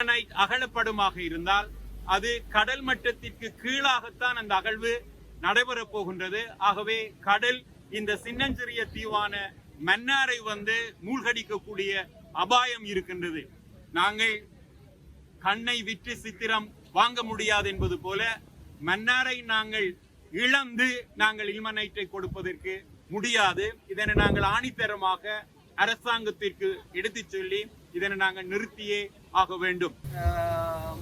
Granite அகலப்படுமாக இருந்தால் அது கடல் மட்டத்திற்கு கீழாகத்தான் அந்த அகழ்வு நடைபெறப் போகின்றது. ஆகவே கடல் இந்த சின்னஞ்சிறிய தீவான மன்னாரை வந்து மூழ்கடிக்கக்கூடிய அபாயம் இருக்கின்றது. நாங்கள் கண்ணை விற்று சித்திரம் வாங்க முடியாது என்பது போல மன்னாரை நாங்கள் இழந்து நாங்கள் இல்மனைட்டை கொடுப்பதற்கு முடியாது. இதனை நாங்கள் ஆணித்தரமாக அரசாங்கத்திற்கு எடுத்துச் சொல்லி இதனை நாங்கள் நிறுத்தியே ஆக வேண்டும்.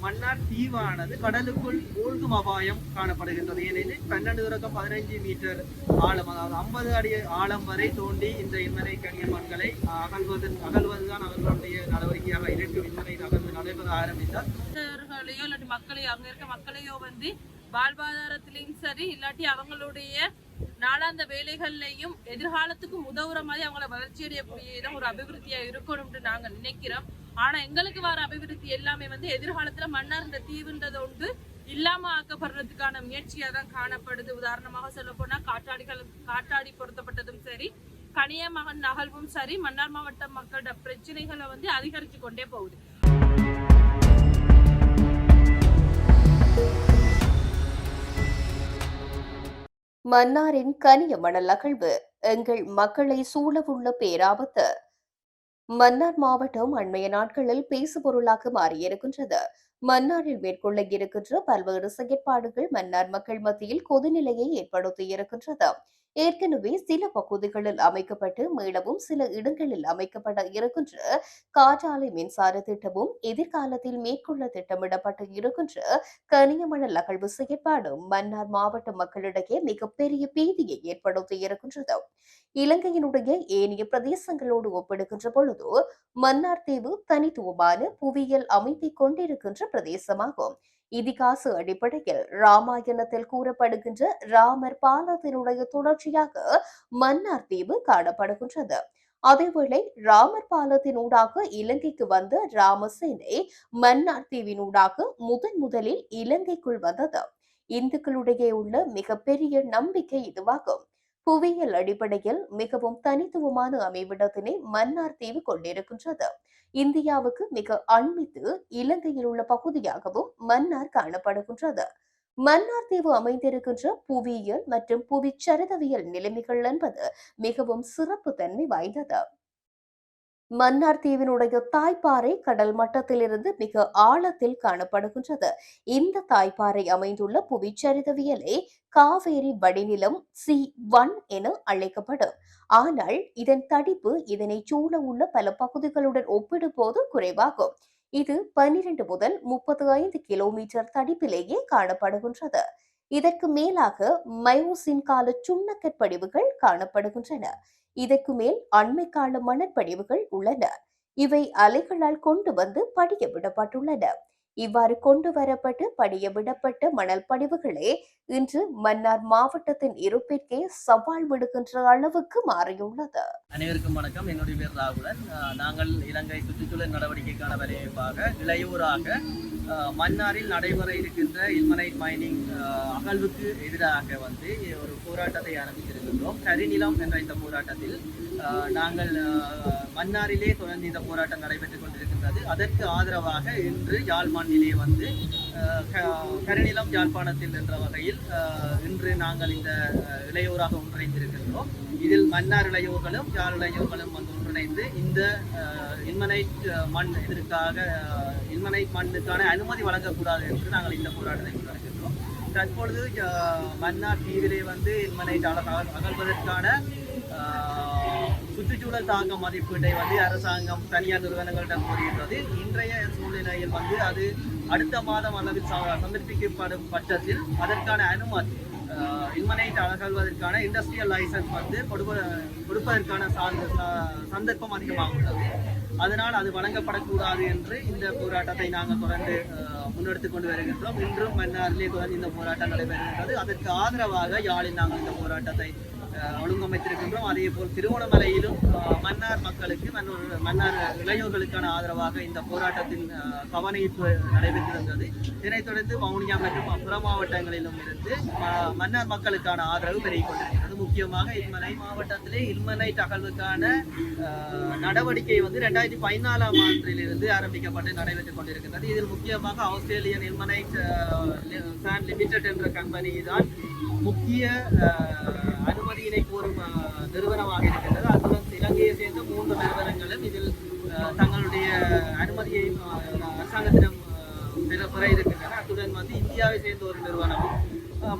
மன்னார் தீவானது கடலுக்குள் மூழ்கும் அபாயம் காணப்படுகின்றது. ஏனெனில் பன்னெண்டு தொடக்கம் பதினைஞ்சு மீட்டர் ஆழம் அதாவது ஐம்பது அடி ஆழம் வரை தோண்டி இந்த இன்மனை கனிய மண்களை அகழ்வது அகழ்வதுதான் அவர்களுடைய நடவடிக்கையாக இருக்கும் இன்மனை அகழ்வு நடைபெற ஆரம்பித்தால் மனிதர்களையோ இல்லாட்டி மக்களையோ அங்க இருக்க மக்களையோ வந்து வாழ்வாதாரத்திலையும் சரி இல்லாட்டி அவங்களுடைய நாளாந்த வேலைகள்லையும் எதிர்காலத்துக்கும் உதவுற மாதிரி அவங்கள வளர்ச்சி அடையக்கூடிய ஒரு அபிவிருத்தியா இருக்கணும்னு நாங்க நினைக்கிறோம். ஆனா எங்களுக்கு வர அபிவிருத்தி எல்லாமே வந்து எதிர்காலத்துல மன்னார்ந்த தீவுன்றது ஒன்று இல்லாம ஆக்கப்படுறதுக்கான முயற்சியா தான் காணப்படுது. உதாரணமாக சொல்ல போனா காற்றாடிகள் காற்றாடி பொருத்தப்பட்டதும் சரி கனியமகன் நகழ்வும் சரி மன்னார் மாவட்ட மக்களோட பிரச்சனைகளை வந்து அதிகரிச்சு கொண்டே போகுது. மன்னாரின் கனிய மணல் அகழ்வு எங்கள் மக்களை சூழவுள்ள பேராபத்து. மன்னார் மாவட்டம் அண்மைய நாட்களில் பேசுபொருளாக மாறியிருக்கின்றது. மன்னாரில் மேற்கொள்ள இருக்கின்ற பல்வேறு செயற்பாடுகள் மன்னார் மக்கள் மத்தியில் கொதிநிலையை ஏற்படுத்தியிருக்கின்றது. ஏற்கனவே சில பகுதிகளில் அமைக்கப்பட்டு மேலவும் சில இடங்களில் அமைக்கப்பட இருக்கின்ற காற்றாலை மின்சார திட்டமும் எதிர்காலத்தில் மேற்கொள்ள திட்டமிடப்பட்டு இருக்கின்ற கனியமணல் அகழ்வு செயற்பாடும் மன்னார் மாவட்ட மக்களிடையே மிகப்பெரிய பீதியை ஏற்படுத்தி இருக்கின்றது. இலங்கையினுடைய ஏனைய பிரதேசங்களோடு ஒப்பிடுகின்ற பொழுது மன்னார் தீவு தனித்துவமான புவியியல் அமைப்பை கொண்டிருக்கின்ற பிரதேசமாகும். இதிகாச அடிப்படையில் ராமாயணத்தில் கூறப்படுகின்ற ராமர் பாலத்தினுடைய தொடர்ச்சியாக மன்னார் தீவு காணப்படுகின்றது. அதேவேளை ராமர் பாலத்தினூடாக இலங்கைக்கு வந்த ராமசேனை மன்னார் தீவினூடாக முதன் முதலில் இலங்கைக்குள் வந்தது. இந்துக்களிடையே உள்ள மிகப்பெரிய நம்பிக்கை இதுவாகும். புவியியல் அடிப்படையில் மிகவும் தனித்துவமான அமைவிடத்தினை மன்னார் தீவு கொண்டிருக்கின்றது. இந்தியாவுக்கு மிக அண்மித்து இலங்கையில் உள்ள பகுதியாகவும் மன்னார் காணப்படுகின்றது. மன்னார் தீவு அமைந்திருக்கின்ற புவியியல் மற்றும் புவிச்சரிதவியல் நிலைமைகள் என்பது மிகவும் சிறப்பு தன்மை வாய்ந்தது. மன்னார் தீவினுடைய தாய்ப்பாறை கடல் மட்டத்திலிருந்து மிக ஆழத்தில் காணப்படுகின்றது. இந்த தாய்ப்பாறை அமைந்துள்ள புவிச்சரிதவியலை காவேரி வடிநிலம் சி ஒன் என அழைக்கப்படும். ஆனால் இதன் தடிப்பு இதனை சூழ உள்ள பல பகுதிகளுடன் ஒப்பிடும்போது குறைவாகும். இது பன்னிரண்டு முதல் முப்பத்தி ஐந்து கிலோமீட்டர் தடிப்பிலேயே காணப்படுகின்றது. இதற்கு மேலாக மயோசின் கால சுண்ணக்கற்படிவுகள் காணப்படுகின்றன. இதற்கு மேல் அண்மை கால மணற்படிவுகள் உள்ளன. இவை அலைகளால் கொண்டு வந்து படிய விடப்பட்டுள்ளன. இவ்வாறு கொண்டு வரப்பட்டு படிய விடப்பட்ட மணல் படிவுகளே இன்று மன்னார் மாவட்டத்தின் இருப்பிற்கே சவால் விடுகின்ற அளவுக்கு மாறியுள்ளது. அனைவருக்கும் வணக்கம். என்னுடைய பேர் ராகுலன். நாங்கள் இலங்கை சுற்றுச்சூழல் நடவடிக்கைக்கான வரையமைப்பாக இளையோராக மன்னாரில் நடைபெற இருக்கின்ற இல்மனைட் மைனிங் அகழ்வுக்கு எதிராக வந்து ஒரு போராட்டத்தை ஆரம்பித்திருக்கின்றோம். கரிநிலம் என்ற இந்த போராட்டத்தில் நாங்கள் அஹ், மன்னாரிலே தொடர்ந்து இந்த போராட்டம் நடைபெற்றுக் கொண்டிருக்கின்றது. அதற்கு ஆதரவாக இன்று யாழ்ப்பாணிலே வந்து கரிநிலம் யாழ்ப்பாணத்தில் என்ற வகையில் அஹ், இன்று நாங்கள் இந்த இளையோராக ஒன்றிணைந்திருக்கின்றோம். இதில் மன்னார் இளையோர்களும் யாழ் இளையோர்களும் வந்து ஒன்றிணைந்து இந்த அஹ், மண் இதற்காக இன்மனைட் மண்ணுக்கான அனுமதி வழங்கக்கூடாது என்று நாங்கள் இந்த போராட்டத்தை முன்னெடுக்கின்றோம். தற்பொழுது மன்னார் தீவிலே வந்து இல்மனைட் அகழ்வதற்கான சுற்றுச்சூழல் தாக்க மதிப்பீட்டை வந்து அரசாங்கம் தனியார் நிறுவனங்களிடம் கோருகின்றது. இன்றைய சூழ்நிலையில் வந்து அது அடுத்த மாதம் அளவில் ச- சமர்ப்பிக்கப்படும் பட்சத்தில் அதற்கான அனுமதி இன்மனைட் அகழ்வதற்கான இண்டஸ்ட்ரியல் லைசன்ஸ் வந்து கொடுப்ப கொடுப்பதற்கான சார்ந்த ச- சந்தர்ப்பம் அதிகமாக உள்ளது. அதனால் அது வழங்கப்படக்கூடாது என்று இந்த போராட்டத்தை நாங்கள் தொடர்ந்து முன்னெடுத்து முன்னெடுத்துக் கொண்டு வருகின்றோம். இன்றும் மன்னாரிலே தொடர்ந்து இந்த போராட்டம் நடைபெறுகின்றது. அதற்கு ஆதரவாக யாழில் நாங்கள் இந்த போராட்டத்தை ஒழுங்கமைத்திருக்கின்றோம். அதே போல் திருவோணமலையிலும் மன்னார் மக்களுக்கு மன்னார் மன்னார் இளைஞர்களுக்கான ஆதரவாக இந்த போராட்டத்தின் அஹ், கவனிப்பு நடைபெற்றிருந்தது. இதனைத் தொடர்ந்து வவுனியா மற்றும் புற மாவட்டங்களிலும் இருந்து மன்னார் மக்களுக்கான ஆதரவு பெருகிக் கொண்டிருக்கிறது. முக்கியமாக இன்மலை மாவட்டத்திலே இல்மனை தகவலுக்கான நடவடிக்கை வந்து ரெண்டாயிரத்தி பதினாலாம் ஆண்டிலிருந்து ஆரம்பிக்கப்பட்டு நடைபெற்றுக் கொண்டிருக்கிறது இதில் முக்கியமாக ஆஸ்திரேலியன் இல்மனைட் ஃபேன் லிமிடெட் என்ற கம்பெனி தான் முக்கிய அஹ், கோரும் நிறுவனமாக இருக்கின்றது. அத்துடன் இலங்கையை சேர்ந்த மூன்று நிறுவனங்களும் இதில் அஹ், தங்களுடைய அனுமதியை அரசாங்கத்திடம் பெற இருக்கின்றன. அத்துடன் வந்து இந்தியாவை சேர்ந்த ஒரு நிறுவனமும்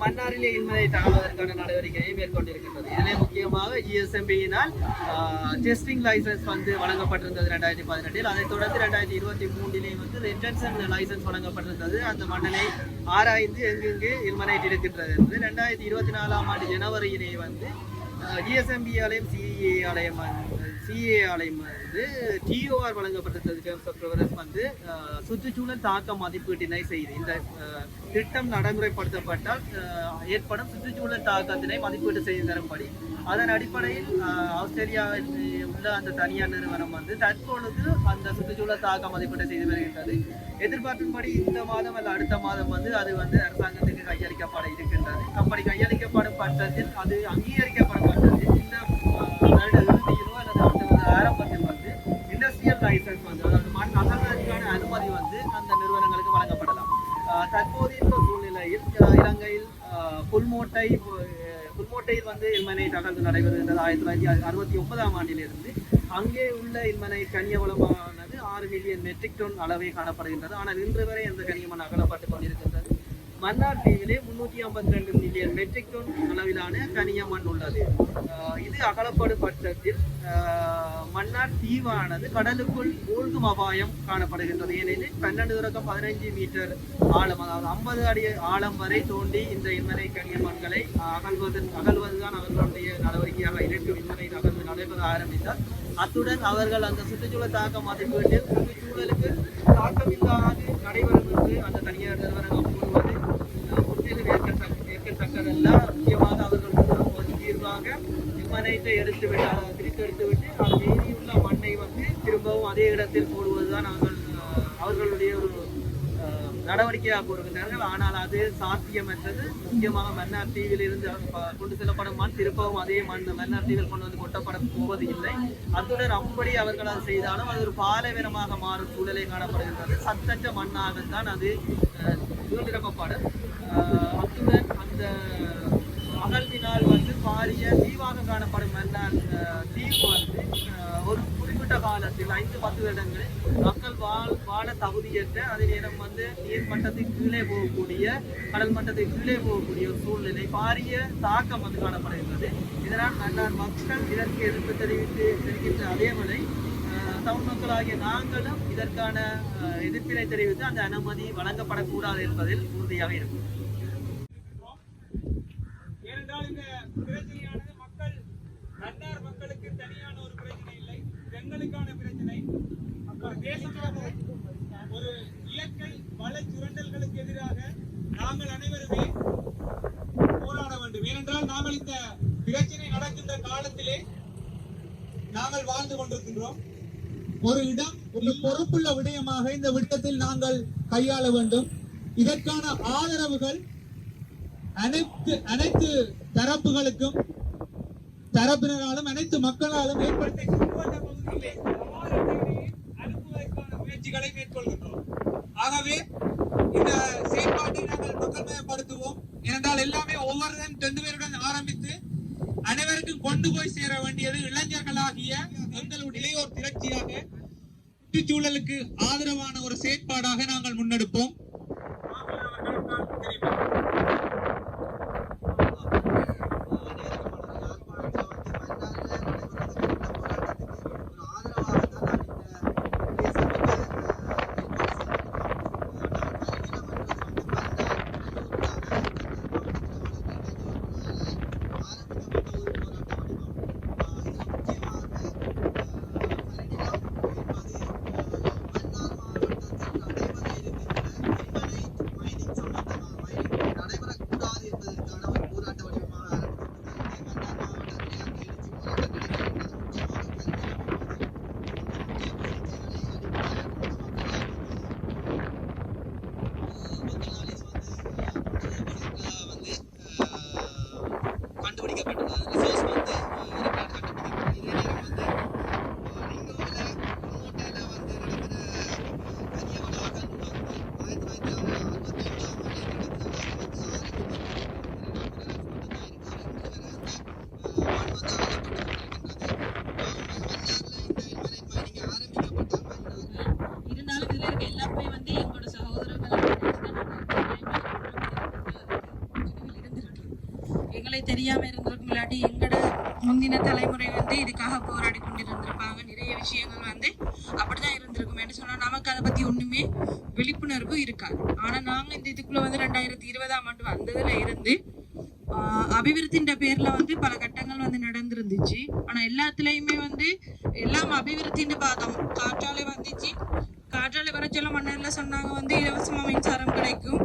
மன்னாரிலே இன்மனை தாழ்வதற்கான நடவடிக்கையை மேற்கொண்டிருக்கின்றது. இதிலே முக்கியமாக ஜிஎஸ்எம்பியினால் டெஸ்டிங் லைசன்ஸ் வந்து வழங்கப்பட்டிருந்தது ரெண்டாயிரத்தி பதினெட்டில். அதைத் தொடர்ந்து ரெண்டாயிரத்தி இருபத்தி மூன்றிலே வந்து ரெட்டன்சன் லைசன்ஸ் வழங்கப்பட்டிருந்தது. அந்த மண்ணனை ஆராய்ந்து எங்கெங்கு இல்மனைட் இருக்கின்றது என்று ரெண்டாயிரத்தி இருபத்தி நாலாம் ஆண்டு ஜனவரியிலே வந்து ஜிஎஸ்எம்பி ஆலயம் சிஏ ஆலயம் சிஏ ஆலயம் வந்து டிஓஆர் வழங்கப்பட்டிருந்தது டேர்ம்ஸ் வந்து சுற்றுச்சூழல் தாக்க மதிப்பீட்டினை செய்து இந்த திட்டம் நடைமுறைப்படுத்தப்பட்டால் ஏற்படும் சுற்றுச்சூழல் தாக்கத்தினை மதிப்பீடு செய்து தரும்படி அதன் அடிப்படையில் ஆஸ்திரேலியாவில் உள்ள அந்த தனியார் நிறுவனம் வந்து தற்பொழுது அந்த சுற்றுச்சூழல் தாக்க மதிப்பீட்டை செய்து வருகின்றது. எதிர்பார்ப்பின்படி இந்த மாதம் அல்ல அடுத்த மாதம் வந்து அது வந்து அரசாங்கத்துக்கு கையளிக்கப்பட இருக்கின்றது. அப்படி கையளிக்கப்படும் பட்சத்தில் அது அங்கீகரிக்கப்படும் பட்சத்தில் இந்த அஹ், வருட இறுதியிலோ அல்லது அடுத்த வருட ஆரம்பத்தில் வந்து இண்டஸ்ட்ரியல் லைசன்ஸ் வந்து அதாவது மண் அகழ்வதற்கான அனுமதி வந்து அந்த நிறுவனங்களுக்கு வழங்கப்படலாம். தற்போது இருக்க சூழ்நிலையில் இலங்கையில் புல்மோட்டை புல்மோட்டையில் வந்து இல்மனை அகழ்வு நடைபெறுகின்றது. ஆயிரத்தி தொள்ளாயிரத்தி அறுபத்தி ஒன்பதாம் ஆண்டிலிருந்து அங்கே உள்ள இல்மனை கனியவளமானது ஆறு மில்லியன் மெட்ரிக் டன் அளவே காணப்படுகின்றது. ஆனால் இன்று வரை அந்த கனியமன் அகலப்பட்டுக் கொண்டிருக்கின்றது. மன்னார் தீவிலே முன்னூற்றி ஐம்பத்தி ரெண்டு மில்லியன் மெட்ரிக் டன் அளவிலான கனிய மண் உள்ளது. இது அகலப்படும் பட்சத்தில் ஆஹ் மன்னார் தீவானது கடலுக்குள் மூழ்கும் அபாயம் காணப்படுகின்றது. ஏனெனில் பன்னெண்டு தொடக்கம் பதினைஞ்சு மீட்டர் ஆழம் அதாவது ஐம்பது அடி ஆழம் வரை தோண்டி இந்த இன்மனை கனியமண்களை அகழ்வதன் அகழ்வதுதான் அவர்களுடைய நடவடிக்கையாக இருக்கும் இன்மனை அகழ்வு நடைபெற ஆரம்பித்தால் அத்துடன் அவர்கள் அந்த சுற்றுச்சூழல் தாக்க மதிப்பீட்டில் சுற்றுச்சூழலுக்கு தாக்கமில்லாது நடைபெறும் என்று அந்த தனியார் நிறுவனம் முற்றிலும் ஏற்கத்தக்க ஏற்கத்தக்கதல்ல முக்கியமாக அவர்கள் ஒரு தீர்வாக இம்மனைத்தை எடுத்துவிட்டு அதை பிரித்து எடுத்துவிட்டு அது மீதியுள்ள மண்ணை வந்து திரும்பவும் அதே இடத்தில் போடுவதுதான் அவர்கள் அவர்களுடைய ஒரு அஹ், நடவடிக்கையாக கூறுகின்றார்கள். ஆனால் அது சாத்தியமற்றது முக்கியமாக மன்னார் தீவில் இருந்து கொண்டு செல்லப்படும் மண் திருப்பவும் அதே மண் மன்னார் தீவில் கொண்டு வந்து கொட்டப்பட போவது இல்லை அத்துடன் அப்படி அவர்கள் அதை செய்தாலும் அது ஒரு பாலைவனமாக மாறும் சூழலை காணப்படுகின்றது. சத்தற்ற மண்ணாகத்தான் அது அஹ், நிரப்பப்படும் அத்துடன் அந்த அகழ்வினால் வந்து பாரிய தீவாக காணப்படும் மன்னார் தீவு வந்து ஒரு குறிப்பிட்ட காலத்தில் ஐந்து பத்து வருடங்களில் மக்கள் வாழ் வாழ தகுதியற்ற அதே நேரம் வந்து நீர் மட்டத்துக்கு கீழே போகக்கூடிய கடல் மட்டத்துக்கு கீழே போகக்கூடிய ஒரு சூழ்நிலை பாரிய தாக்கம் வந்து காணப்படுகின்றது. இதனால் மன்னார் மக்கள் இதற்கு எதிர்ப்பு தெரிவித்து தெரிவித்த அதேவேளை தமிழ் மக்களாகிய நாங்களும் இதற்கான அஹ், எதிர்ப்பினை தெரிவித்து அந்த அனுமதி வழங்கப்படக்கூடாது என்பதில் உறுதியாக இருக்கும் ஏனென்றால் இந்த பிரச்சனையானது மக்கள் மன்னார் மக்களுக்கு தனியான ஒரு பிரச்சனை இல்லை இது எங்களுக்கான பிரச்சனை ஒரு தேசமாக ஒரு இயற்கை வள சுரண்டல்களுக்கு எதிராக நாங்கள் அனைவருமே போராட வேண்டும். ஏனென்றால் நாங்கள் இந்த பிரச்சனை நடக்கின்ற காலத்திலே நாங்கள் வாழ்ந்து கொண்டிருக்கின்றோம். ஒரு இடம் ஒரு பொறுப்புள்ள விடயமாக இந்த விட்டத்தில் நாங்கள் கையாள வேண்டும். இதற்கான ஆதரவுகள் அனைத்து அனைத்து தரப்புகளுக்கும் தரப்பினராலும் அனைத்து மக்களாலும் ஏற்படுத்தி முயற்சிகளை மேற்கொள்கின்றோம். ஆகவே இந்த செயற்பாட்டை நாங்கள் மக்கள் மயப்படுத்துவோம் ஏனென்றால் எல்லாமே ஒவ்வொருடன் ரெண்டு பேருடன் ஆரம்பித்து அனைவருக்கும் கொண்டு போய் சேர வேண்டியது இளைஞர்களாகிய எங்களுடைய இளையோர் திரட்சியாக சுற்றுச்சூழலுக்கு ஆதரவான ஒரு செயற்பாடாக நாங்கள் முன்னெடுப்போம் மன்னார் மாவட்டத்தில் நடைபெற இருக்கின்ற எல்லாருமே வந்து எங்களோட சகோதரர்கள் எங்களை தெரியாம இருந்ததுக்கு முன்னாடி எங்களோட முந்தின தலைமுறை வந்து இதுக்காக போராடி கொண்டிருந்திருப்பாங்க. நிறைய விஷயங்கள் வந்து அப்படிதான் இருந்திருக்குமேன்னு சொன்னா நமக்கு அதை பத்தி ஒண்ணுமே விழிப்புணர்வு இருக்காது. ஆனா நாங்க இந்த இதுக்குள்ள வந்து ரெண்டாயிரத்தி இருபதாம் ஆண்டு வந்ததுல இருந்து ஆஹ் அபிவிருத்தின்ற பேர்ல வந்து பல கட்டங்கள் வந்து நடந்திருந்துச்சு ஆனா எல்லாத்துலயுமே வந்து எல்லாம் அபிவிருத்தின்னு பார்த்தோம் காற்றாலை வந்துச்சு காற்றாலை வர சொல்ல மன்னர்ல சொன்னாங்க வந்து இலவசமா மின்சாரம் கிடைக்கும்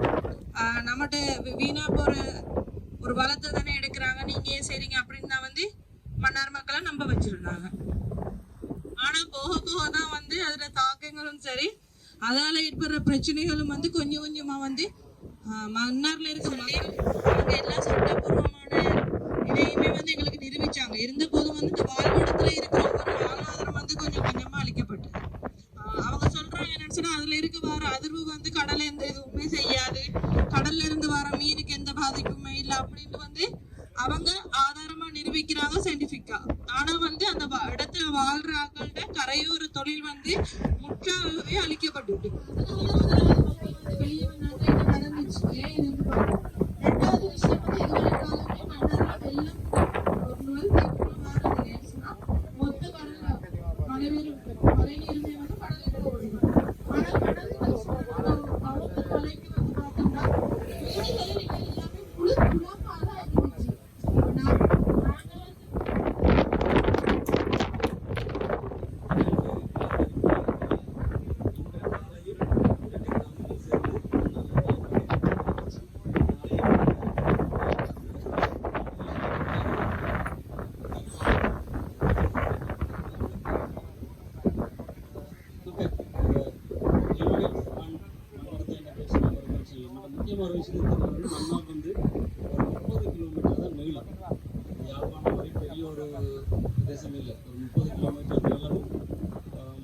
ஆஹ் நம்மகிட்ட வீ- வீணா போற ஒரு வளத்தை தானே எடுக்கிறாங்க நீங்க ஏன் செய்றீங்க அப்படின்னு தான் வந்து மன்னார் மக்களை நம்ப வச்சிருந்தாங்க ஆனா போக போக தான் வந்து அதுல தாக்கங்களும் சரி. அதால ஏற்படுற பிரச்சனைகளும் வந்து கொஞ்சம் கொஞ்சமா வந்து ஆஹ் மன்னார்ல இருக்க மக்கள் அவங்க எல்லா சட்டப்பூர்வமான இதையுமே வந்து எங்களுக்கு நிரூபிச்சாங்க. இருந்த போதும் வந்து இந்த வாழ்விடத்துல இருக்கிற ஒவ்வொரு வாழ்வாதாரம் வந்து கொஞ்சம் கொஞ்சமா அளிக்கப்பட்டது ஆஹ் அவங்க சொல்றாங்க என்னன்னு சொன்னா அதுல இருக்க வர அதிர்வு வந்து கடல்ல எந்த எதுவுமே செய்யாது கடல்ல இருந்து வர மீனுக்கு எந்த பாதிப்புமே இல்லை அப்படின்னு வந்து அவங்க ஆதாரமா நிரூபிக்கிறாங்க சயின்டிபிக்கா ஆனா வந்து அந்த வ- இடத்துல வாழ்ற ஆக்கள்கிட்ட கரையோர தொழில் வந்து முற்றாகவே அழிக்கப்பட்டுட்டு வெளியே வந்தாங்க என்ன நடந்துச்சு ஏன் இதுன்னு பார்ப்போம். ரெண்டாவது விஷயம் வந்து எங்களோட காலமே மன்னர்கள் வெள்ளம் ஒரு நோய் தீவிரமா மாறுது ஏன்னா மொத்த கடல் மழைநீர் மழைநீருமே வந்து கடலுக்கு ஓடிடும் ஆனா கடல் அவங்க மலைக்கு வந்து பார்த்தோம்னா வீடுகளில் இவை எல்லாமே புழு புழாம தான் இருந்துச்சு நான் நாங்க வந்து முக்கியமான ஒரு விஷயத்தை வந்து வந்து ஒரு முப்பது கிலோமீட்டர் தான் நீளம் யாழ்ப்பாணம் மாதிரி பெரிய ஒரு பிரதேசம் இல்லை. ஒரு முப்பது கிலோமீட்டர் நீளம்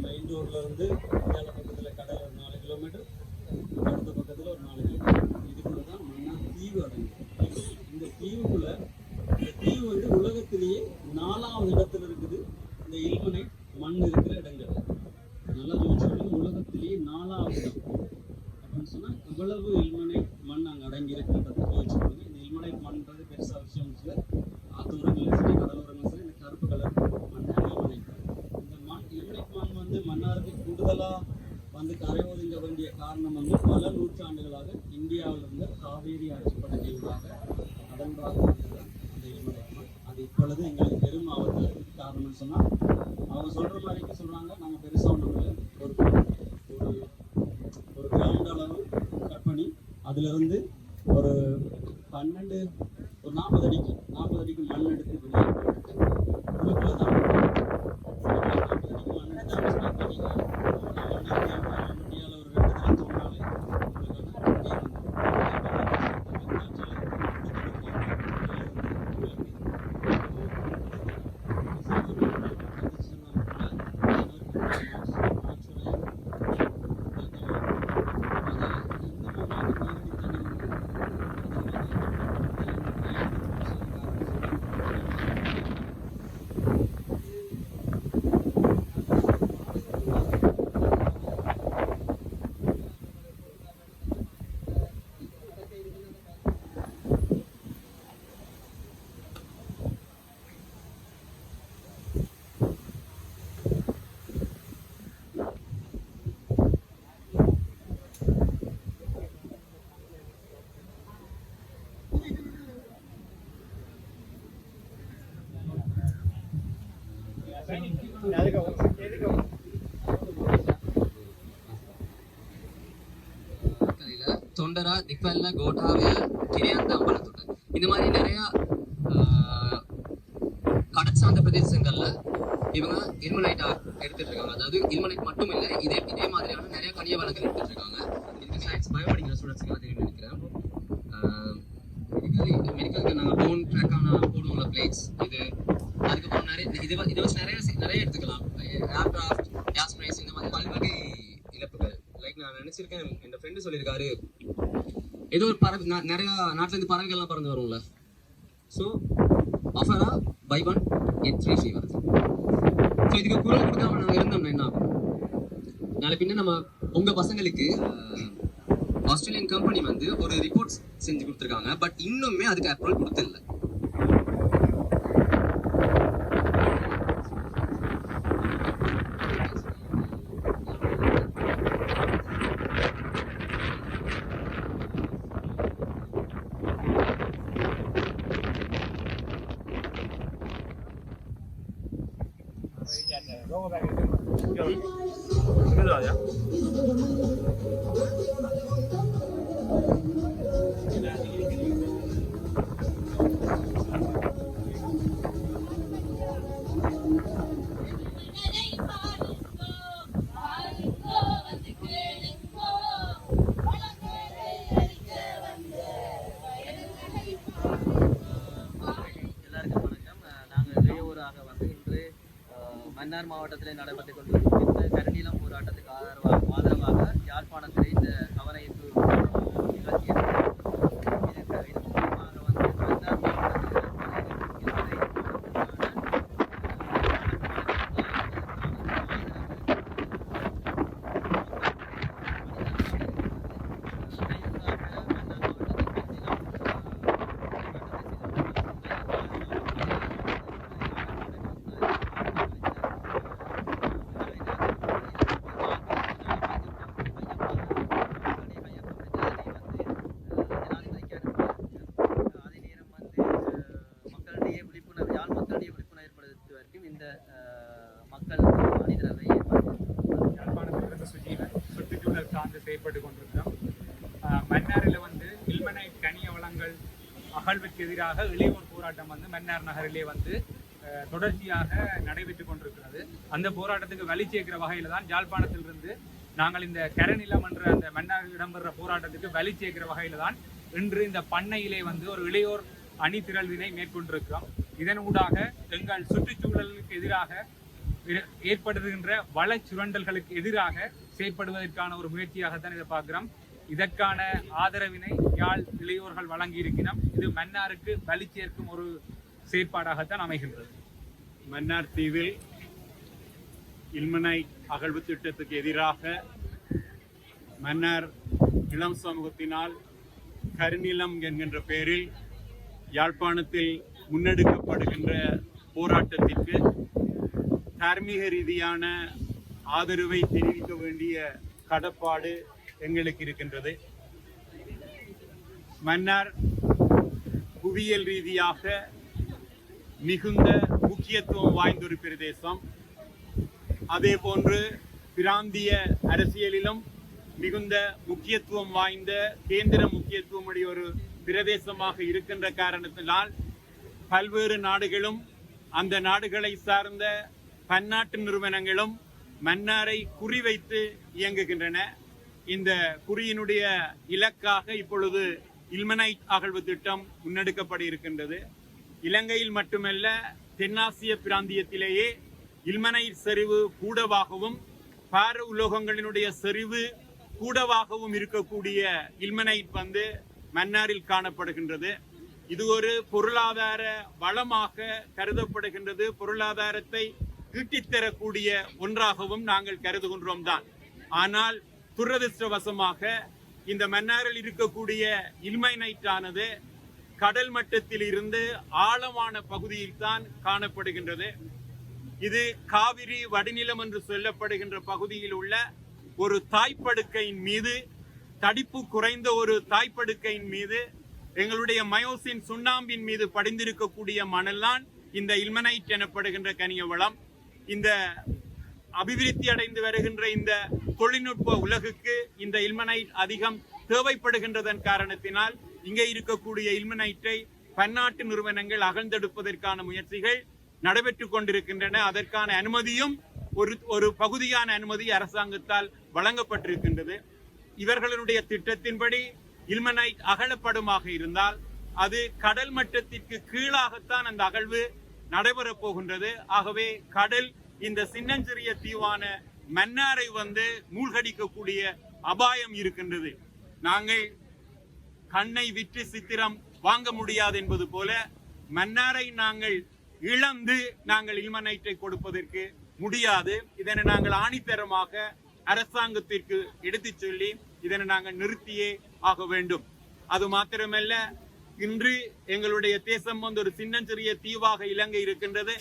மெயின் ரோட்ல இருந்து இந்தியாவில் பக்கத்தில் கடல் ஒரு நாலு கிலோமீட்டர் அடுத்த பக்கத்தில் ஒரு நாலு கிலோமீட்டர் இதுக்குள்ளே தான் மன்னா தீவு அடங்கும். இந்த தீவுக்குள்ளே இந்த தீவு வந்து உலகத்திலேயே நாலாவது இடத்துல தொண்டரா திக்வல்ல கிரியாந்த அம்பலத்தோட்ட இந்த மாதிரி நிறைய ஆஹ், கடல் சார்ந்த பிரதேசங்கள்ல இவங்க இருமலைட்டாக எடுத்துட்டு இருக்காங்க. அதாவது இல்மனைட் மட்டும் இல்லை இதே இதே மாதிரியான நிறைய கனிய வளங்கள் எடுத்துட்டு இருக்காங்க இதுக்கு சயின்ஸ் பயோ படிக்கிற ஸ்டூடெண்ட்ஸ்க்கு தெரியும் நினைக்கிறேன் மெடிக்கல் மெடிக்கலுக்கு நாங்கள் போன் ட்ராக்கான போடுவோம்ல பிளேட்ஸ் இது அதுக்கப்புறம் நிறைய இது வ- இதை வச்சு நிறைய சி- நிறைய எடுத்துக்கலாம் ஏர்கிராஃப்ட் கேஸ் பிரைஸ் இந்த மாதிரி பல்வகை இழப்புகள் லைக் நான் நினைச்சிருக்கேன் என் ஃப்ரெண்டு சொல்லியிருக்காரு ஏதோ ஒரு பறவை ந- நிறைய நாட்டிலேருந்து பறவைகள்லாம் பறந்து வரும்ல. So அஃபரா buy one get three free வருது ஸோ இதுக்கு குரல் கொடுக்காம நாங்கள் இருந்தோம்னா என்ன ஆகும்? நாளை பின்ன நம்ம உங்கள் பசங்களுக்கு ஆஸ்திரேலியன் கம்பெனி வந்து ஒரு ரிப்போர்ட் செஞ்சு கொடுத்துருக்காங்க. பட் இன்னுமே அதுக்கு அப்ரூவல் கொடுத்தில்ல மாவட்டத்தில் நடைபெற்றுக் இந்த கருநீலம் போராட்டத்துக்கு ஆதரவாக ஆதரவாக யாழ்ப்பாணத்தில் இந்த கவனஈர்ப்பு அஹ், நிகழ்ச்சி நடந்தது. இதுக்கு இது முக்கியமாக வந்து மன்னார் மாவட்டத்தில் அதே நேரம் வந்து அஹ், மக்களிடையே விழிப்புணர்வு யாழ் மக்களிடையே விழிப்புணர்வு ஏற்படுத்துவதற்கும் இந்த அஹ், மக்கள் மனிதர்களை ஏற்பாடு சுஜீவன் சுற்றுச்சூழல் சார்ந்து செயற்பட்டு கொண்டிருக்கிறோம். மன்னாரில் வந்து இல்மனை கனிய வளங்கள் அகழ்வுக்கு எதிராக இளையோர் போராட்டம் வந்து மன்னார் நகரிலே வந்து தொடர்ச்சியாக நடைபெற்றுக் கொண்டிருக்கிறது. அந்த போராட்டத்துக்கு வழி சேர்க்கிற வகையில் தான் யாழ்ப்பாணத்திலிருந்து நாங்கள் இந்த கரநிலம் என்ற அந்த மன்னாரில் இடம்பெற போராட்டத்துக்கு வழி சேர்க்கிற வகையில் தான் இன்று இந்த பண்ணையிலே வந்து ஒரு இளையோர் அணி திரள்வினை மேற்கொண்டிருக்கிறோம். இதன் ஊடாக எங்கள் சுற்றுச்சூழலுக்கு எதிராக ஏ- ஏற்படுகின்ற வள சுரண்டல்களுக்கு எதிராக செயற்படுவதற்கான ஒரு முயற்சியாகத்தான் இதை பார்க்கிறோம். இதற்கான ஆதரவினை யாழ் இளையோர்கள் வழங்கி இருக்கிறோம் இது மன்னாருக்கு வலி சேர்க்கும் ஒரு செயற்பாடாகத்தான் அமைகின்றது. மன்னார் தீவில் இல்மனை அகழ்வு திட்டத்துக்கு எதிராக மன்னார் இளம் சமூகத்தினால் கருநிலம் என்கின்ற பெயரில் யாழ்ப்பாணத்தில் முன்னெடுக்கப்படுகின்ற போராட்டத்திற்கு தார்மீக ரீதியான ஆதரவை தெரிவிக்க வேண்டிய கடப்பாடு எங்களுக்கு இருக்கின்றது. மன்னார் புவியியல் ரீதியாக மிகுந்த முக்கியத்துவம் வாய்ந்த ஒரு பிரதேசம். அதே போன்று பிராந்திய அரசியலிலும் மிகுந்த முக்கியத்துவம் வாய்ந்த கேந்திர முக்கியத்துவம் உடைய ஒரு பிரதேசமாக இருக்கின்ற காரணத்தினால் பல்வேறு நாடுகளும் அந்த நாடுகளை சார்ந்த பன்னாட்டு நிறுவனங்களும் மன்னாரை குறிவைத்து இயங்குகின்றன. இந்த குறியினுடைய இலக்காக இப்பொழுது இல்மனைட் அகழ்வு திட்டம் முன்னெடுக்கப்பட இருக்கின்றது இலங்கையில் மட்டுமல்ல தென்னாசிய பிராந்தியத்திலேயே இல்மனைட் செறிவு கூடவாகவும் பார உலோகங்களினுடைய செறிவு கூடவாகவும் இருக்கக்கூடிய இல்மனைட் வந்து மன்னாரில் காணப்படுகின்றது. இது ஒரு பொருளாதார வளமாக கருதப்படுகின்றது. பொருளாதாரத்தை ஈட்டித்தரக்கூடிய ஒன்றாகவும் நாங்கள் கருதுகின்றோம் தான் ஆனால் துரதிருஷ்டவசமாக இந்த மன்னாரில் இருக்கக்கூடிய இல்மைனைட் கடல் மட்டத்தில் இருந்து ஆழமான பகுதியில் தான் காணப்படுகின்றது. இது காவிரி வடிநிலம் என்று சொல்லப்படுகின்ற பகுதியில் உள்ள ஒரு தாய்ப்படுக்கையின் மீது தடிப்பு குறைந்த ஒரு தாய்ப்படுக்கையின் மீது எங்களுடைய மயோசின் சுண்ணாம்பின் மீது படிந்திருக்கக்கூடிய மணல்தான் இந்த இல்மனைட் எனப்படுகின்ற கனிய வளம். இந்த அபிவிருத்தி அடைந்து வருகின்ற இந்த தொழில்நுட்ப உலகுக்கு இந்த இல்மனைட் அதிகம் தேவைப்படுகின்றதன் காரணத்தினால் இங்கே இருக்கக்கூடிய இல்மனைட்டை பன்னாட்டு நிறுவனங்கள் அகழ்ந்தெடுப்பதற்கான முயற்சிகள் நடைபெற்றுக் கொண்டிருக்கின்றன. அதற்கான அனுமதியும் ஒரு ஒரு பகுதியான அனுமதி அரசாங்கத்தால் வழங்கப்பட்டிருக்கின்றது. இவர்களுடைய திட்டத்தின்படி இல்மனைட் அகழப்படுமாக இருந்தால் அது கடல் மட்டத்திற்கு கீழாகத்தான் அந்த அகழ்வு நடைபெறப் போகின்றது. ஆகவே கடல் இந்த சின்னஞ்சிறிய தீவான மன்னாரை வந்து மூழ்கடிக்கக்கூடிய அபாயம் இருக்கின்றது. நாங்கள் கண்ணை விற்று சித்திரம் வாங்க முடியாது என்பது போல மன்னாரை நாங்கள் இழந்து நாங்கள் இல்மனைட்டை கொடுப்பதற்கு முடியாது. இதனை நாங்கள் ஆணித்தரமாக அரசாங்கத்திற்கு எடுத்துச் சொல்லி இதனை நாங்கள் நிறுத்தியே ஆக வேண்டும். அது மாத்திரமல்ல இன்று எங்களுடைய தேசம் வந்து ஒரு சின்னஞ்சிறிய தீவாக இலங்கை இருக்கின்றது.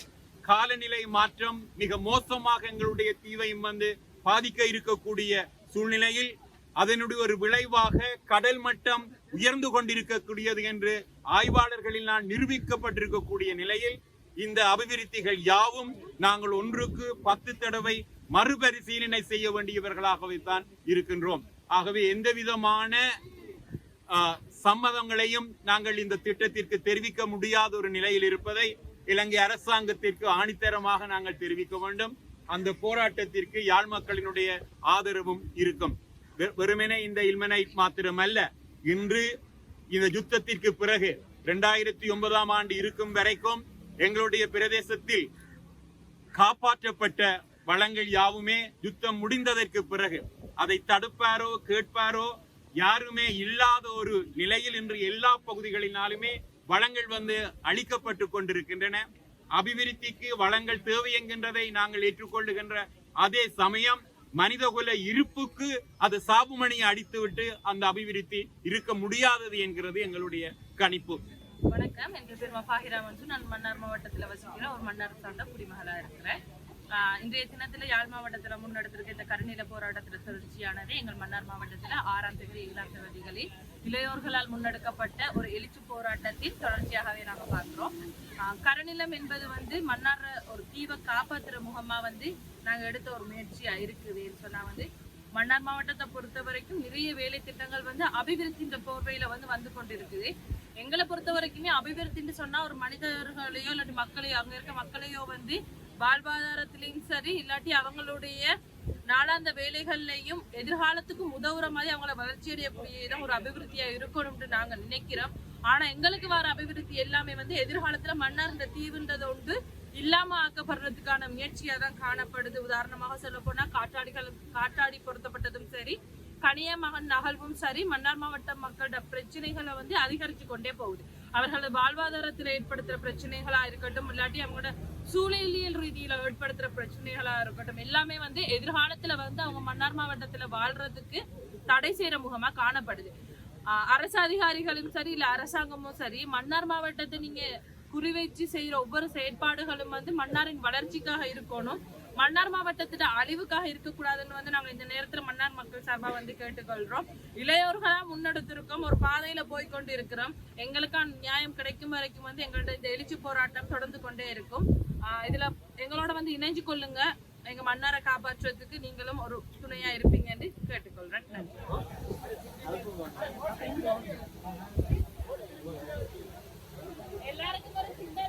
காலநிலை மாற்றம் மிக மோசமாக எங்களுடைய தீவையும் வந்து பாதிக்க இருக்கக்கூடிய சூழ்நிலையில் அதனுடைய ஒரு விளைவாக கடல் மட்டம் உயர்ந்து கொண்டிருக்கக்கூடியது என்று ஆய்வாளர்களினால் நிரூபிக்கப்பட்டிருக்கக்கூடிய நிலையில் இந்த அபிவிருத்திகள் யாவும் நாங்கள் ஒன்றுக்கு பத்து தடவை மறுபரிசீலனை செய்ய வேண்டியவர்களாகவே தான் இருக்கின்றோம். ஆகவே எந்த விதமான ஆஹ், சம்மதங்களையும் நாங்கள் இந்த திட்டத்திற்கு தெரிவிக்க முடியாத ஒரு நிலையில் இருப்பதை இலங்கை அரசாங்கத்திற்கு ஆணித்தரமாக நாங்கள் தெரிவிக்க வேண்டும். அந்த போராட்டத்திற்கு யாழ் மக்களினுடைய ஆதரவும் இருக்கும். வெ- வெறுமனே இந்த இல்மனை மாத்திரமல்ல. இன்று இந்த யுத்தத்திற்கு பிறகு இரண்டாயிரத்தி ஒன்பதாம் ஆண்டு இருக்கும் வரைக்கும் எங்களுடைய பிரதேசத்தில் காப்பாற்றப்பட்ட வளங்கள் யாவுமே யுத்தம் முடிந்ததற்கு பிறகு அதை தடுப்பாரோ கேட்பாரோ யாருமே இல்லாத ஒரு நிலையில் இன்று எல்லா பகுதிகளினாலுமே வளங்கள் வந்து அளிக்கப்பட்டு கொண்டிருக்கின்றன. அபிவிருத்திக்கு வளங்கள் தேவை என்கின்றதை நாங்கள் ஏற்றுக்கொள்ளுகின்ற அதே சமயம் மனிதகுல இருப்புக்கு அது சாபுமணியை அடித்துவிட்டு அந்த அபிவிருத்தி இருக்க முடியாதது என்கிறது எங்களுடைய கணிப்பு. வணக்கம். என் பேர் மஃபாஹிரா மஞ்சு. நான் மன்னார் மாவட்டத்தில் வசிக்கிற ஒரு மன்னார் சார்ந்த குடிமகளாக இருக்கிறேன். இன்றைய தினத்துல யாழ் மாவட்டத்துல முன்னெடுத்திருக்க இந்த கருநில போராட்டத்துல தொடர்ச்சியானது எங்கள் மன்னார் மாவட்டத்துல ஆறாம் தேதி ஏழாம் தேதிகளில் இளையோர்களால் முன்னெடுக்கப்பட்ட ஒரு எழுச்சி போராட்டத்தின் தொடர்ச்சியாகவே நாங்க பார்க்குறோம். ஆஹ் என்பது வந்து மன்னார் ஒரு தீவை காப்பாத்துற முகமா வந்து நாங்க எடுத்த ஒரு முயற்சியா இருக்குதுன்னு சொன்னா வந்து மன்னார் மாவட்டத்தை பொறுத்த வரைக்கும் நிறைய வேலை திட்டங்கள் வந்து அபிவிருத்தின்ற போர்வையில வந்து வந்து கொண்டிருக்குது. எங்களை பொறுத்த வரைக்குமே அபிவிருத்தின்னு சொன்னா ஒரு மனிதர்களையோ இல்லாட்டி மக்களையோ அங்க இருக்க மக்களையோ வந்து வாழ்வாதாரத்திலையும் சரி இல்லாட்டி அவங்களுடைய நாளாந்த வேலைகள்லையும் எதிர்காலத்துக்கும் உதவுற மாதிரி அவங்கள வளர்ச்சி அடையக்கூடியதான் ஒரு அபிவிருத்தியா இருக்கணும்னு நாங்க நினைக்கிறோம். ஆனா எங்களுக்கு வர அபிவிருத்தி எல்லாமே வந்து எதிர்காலத்துல மன்னர் இந்த தீவுன்றது ஒன்று இல்லாம ஆக்கப்படுறதுக்கான முயற்சியா தான் காணப்படுது. உதாரணமாக சொல்ல போனா காற்றாடிகள் காற்றாடி பொருத்தப்பட்டதும் சரி கனியமகன் நகழ்வும் சரி மன்னார் மாவட்ட மக்களோட பிரச்சனைகளை வந்து அதிகரிச்சு கொண்டே போகுது. அவர்களது வாழ்வாதாரத்தில் ஏற்படுத்துற பிரச்சனைகளா இருக்கட்டும் இல்லாட்டி அவங்களோட சூழலியல் ரீதியில ஏற்படுத்துற பிரச்சனைகளா இருக்கட்டும் எல்லாமே வந்து எதிர்காலத்துல வந்து அவங்க மன்னார் மாவட்டத்துல வாழ்றதுக்கு தடை செய்யற முகமா காணப்படுது. அரசு அதிகாரிகளும் சரி இல்ல அரசாங்கமும் சரி மன்னார் மாவட்டத்தை நீங்க குறிவைச்சு செய்யற ஒவ்வொரு செயற்பாடுகளும் வந்து மன்னாரின் வளர்ச்சிக்காக இருக்கணும். மன்னார் மாவட்டத்துல அழிவுக்காக இருக்கக்கூடாதுன்னு வந்து நாங்க இந்த நேரத்துல மன்னார் மக்கள் சார்பா வந்து கேட்டுக்கொள்றோம். இளையோர்களா முன்னெடுத்திருக்கோம் ஒரு பாதையில போய் கொண்டு இருக்கிறோம் எங்களுக்கான நியாயம் கிடைக்கும் வரைக்கும் வந்து எங்கள்கிட்ட இந்த எழுச்சி போராட்டம் தொடர்ந்து கொண்டே இருக்கும். இதில் எங்களோட வந்து இணைஞ்சு கொள்ளுங்க. எங்க மன்னாரை காப்பாற்றுறதுக்கு நீங்களும் ஒரு துணையா இருப்பீங்கன்னு கேட்டுக்கொள்றேன். நன்றி. எல்லாருக்கும் ஒரு சின்ன